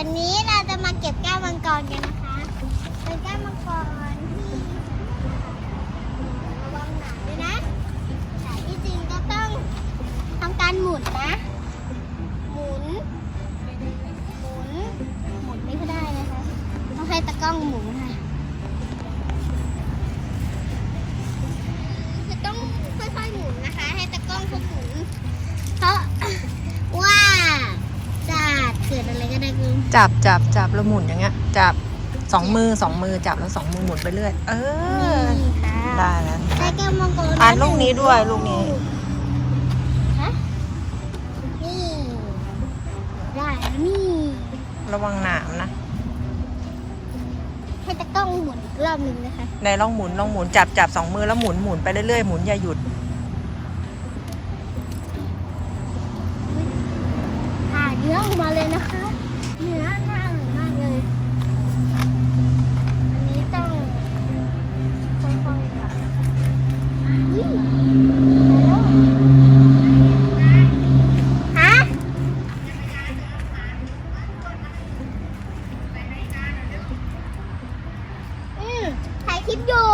วันนี้เราจะมาเก็บแก้วมังกรกันนะคะเป็นแก้วมังกรที่ระวังหนาด้วยนะแต่ที่จริงก็ต้องทำการหมุนนะ หมุน หมุน หมุนไม่ค่อได้นะคะ ต้องให้ตะกล้องหมุนค่ะจะต้องค่อยๆหมุนนะคะ ให้ตะกล้องเขาหมุน เพราะ ว่าจะเกิดอะไรก็ได้คือ จับจับจับแล้วหมุนอย่างเงี้ย จับสองมือสองมือจับแล้วสองมือหมุนไปเรื่อย เออ นี่ค่ะได้แล้วได้แก้วมังกรอ่านแวลูกนี้ด้วยลูกนี้ ฮะนี่ได้แล้วนี่ระวังหนามนะให้ตะกล้องหมุนอีกรอบหนึ่งนะคะ ในลองหมุนลองหมุนจับจับสองมือแล้วหมุนหมุนไปเรื่อยๆหมุนอย่าหยุด ผ่าเนื้อออกมาเลยนะคะ เนื้อน่าอร่อยมากเลย อันนี้ต้องค่อยๆค่ะนี่แล้วฮะอืม ถ่ายคลิปอยู่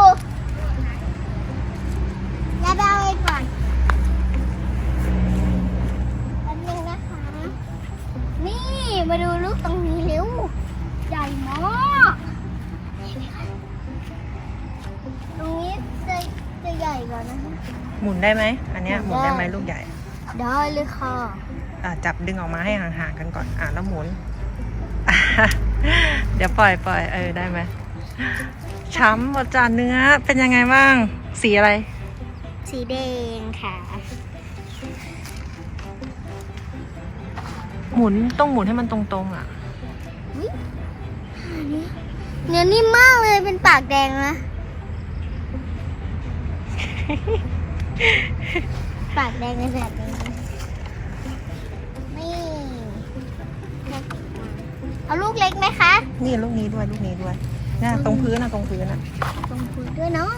แล้วไปเอาเองก่อนแป๊บนึงนะคะ นี่มาดูลูกตรงนี้เร็ว ใหญ่มากเห็นไหมคะตรงนี้จะจะใหญ่กว่านะคะ หมุนได้ไหม อันเนี้ยหหมุมุนนได้ได้ไหมลูกใหญ่ ได้เลยค่ะอะจับดึงออกมาให้ห่างๆกันก่อน อะแล้วหมุน เดี๋ยวปล่อยปล่อยเออได้ไหม ช้ำหมดจานเนื้อเป็นยังไงบ้าง สีอะไร สีแดงค่ะ หมุนต้องหมุนให้มันตรงๆอะอุ๊ยเนื้อนิ่มมากเลยเป็นปากแดงนะปากแดงในแบบนี้นี่เอาลูกเล็กไหมคะ นี่ลูกนี้ด้วยลูกนี้ด้วย น่ะตรงพื้นนะตรงพื้นอะตรงพื้นด้วยเนาะ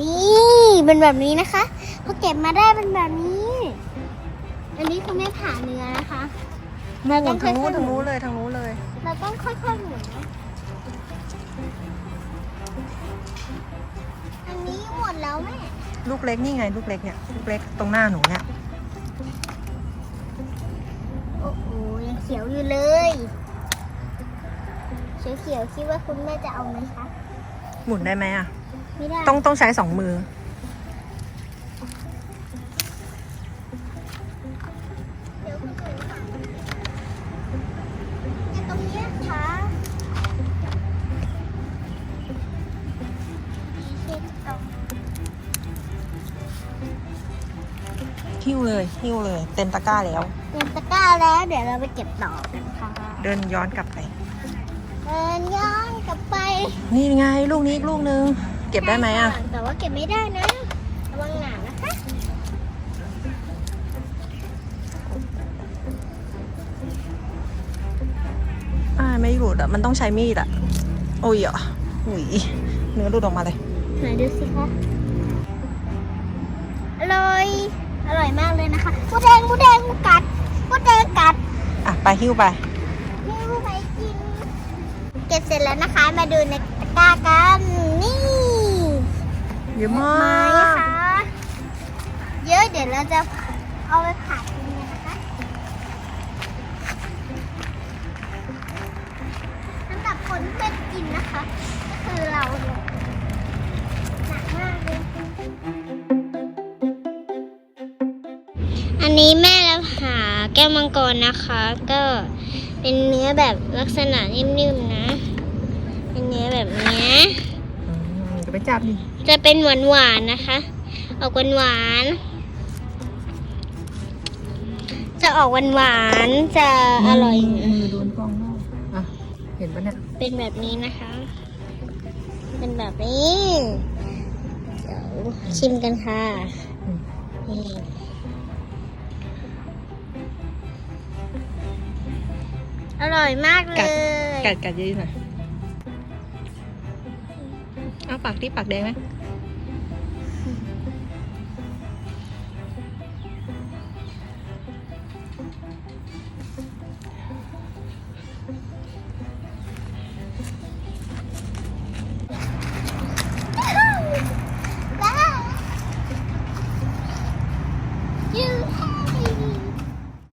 นี่เป็นแบบนี้นะคะพอเก็บมาได้เป็นแบบนี้ อันนี้คือไม่ผ่าเนื้อนะคะนู่นต้องค่ทาอยงๆนู้นหมุทางนนู้นเลยทางนู้นเลย เราต้องค่อยๆหมุนนะอันนี้หมดแล้วแม่ ลูกเล็กนี่ไง ลูกเล็กเนี่ย ลูกเล็กตรงหน้าหนูเนี่ย ขียวอยู่เลยเขียวๆคิดว่าคุณแม่จะเอาไหมคะ หมุนได้ไหมอะ ไม่ได้ ต้องต้องใช้สองมือ หิ้วเลยหิ้วเลย เต็มตะกร้าแล้วเตรียมตะกร้าแล้วเดี๋ยวเราไปเก็บต่อกันค่ะเดินย้อนกลับไป เดินย้อนกลับไปนี่ไงลูกนี้อีกลูกนึง เก็บได้ไหมอะ แต่ว่าเก็บไม่ได้นะระวังหนามนะคะ อ่าไม่หลุดอะ มันต้องใช้มีดอะ โอ้ยอะหุยเนื้อหลุดออกมาเลย ไหนดูสิคะอร่อย อร่อยมากเลยนะคะมูแดงมูแดงมูกัดมูแดงกัดอะไปหิ้วไปนี่มูไปกิน เก็บเสร็จแล้วนะคะ มาดูในตะกร้ากัน นี่เยอะไม้มากนะคะเยอะเดี๋ยวเราจะเอาไปผัดกินกันนะคะสำหรับคนที่เป็นกินนะคะ ก็คือเราเนี่ยหนักมากเลยอั นนี้แม่เราหาแก้วมังกรนะคะ ก็เป็นเนื้อแบบลักษณะนิ่มๆนะ เป็นเนื้อแบบเนี้ยอืมจะไปจับดิ จะเป็นหวานหวานๆนะคะ ออกหวานหวานๆจะออกหวานหวานๆจะอร่อยมือโดนกล้องนอกอะเห็นปะเนี่ย เป็นแบบนี้นะคะ เป็นแบบนี้ เดี๋ยวชิมกันค่ะ อร่อยมากเลยกัดกัดเยอะๆหน่อยเอาปากที่ปากแดงไหม